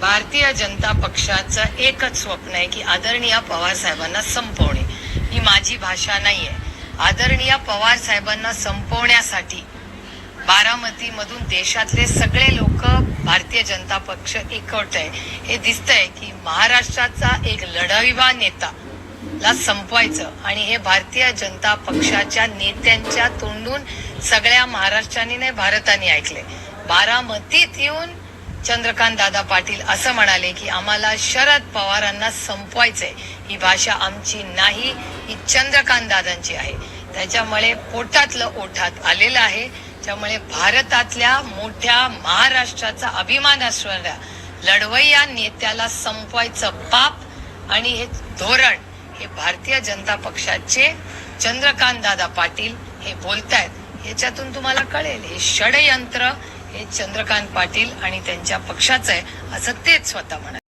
भारतीय जनता पक्षाचं एकच स्वप्न आहे की आदरणीय पवार साहेबांना संपवणे. ही माझी भाषा नाही आहे आदरणीय पवार साहेबांना संपवण्यासाठी बारामतीमधून देशातले सगळे लोक भारतीय जनता पक्ष एकवट आहे. हे दिसतंय की महाराष्ट्राचा एक लढाईवा नेता ला संपवायचं आणि हे भारतीय जनता पक्षाच्या नेत्यांच्या तोंडून सगळ्या महाराष्ट्राने नाही भारताने ऐकले बारामतीत येऊन चंद्रकांत दादा पाटील असं म्हणाले की आम्हाला शरद पवारांना संपवायचंय. ही भाषा आमची नाही ही चंद्रकांत दादांची आहे. त्याच्यामुळे पोटातलं ओठात आलेलं आहे. त्यामुळे भारतातल्या मोठ्या महाराष्ट्राचा अभिमान असणाऱ्या लढवय्या नेत्याला संपवायचं पाप आणि हे धोरण हे भारतीय जनता पक्षाचे चंद्रकांत दादा पाटील हे बोलतायत. याच्यातून तुम्हाला कळेल हे षडयंत्र हे चंद्रकांत पाटील आणि त्यांच्या पक्षाचं आहे असं तेच स्वतः म्हणाले.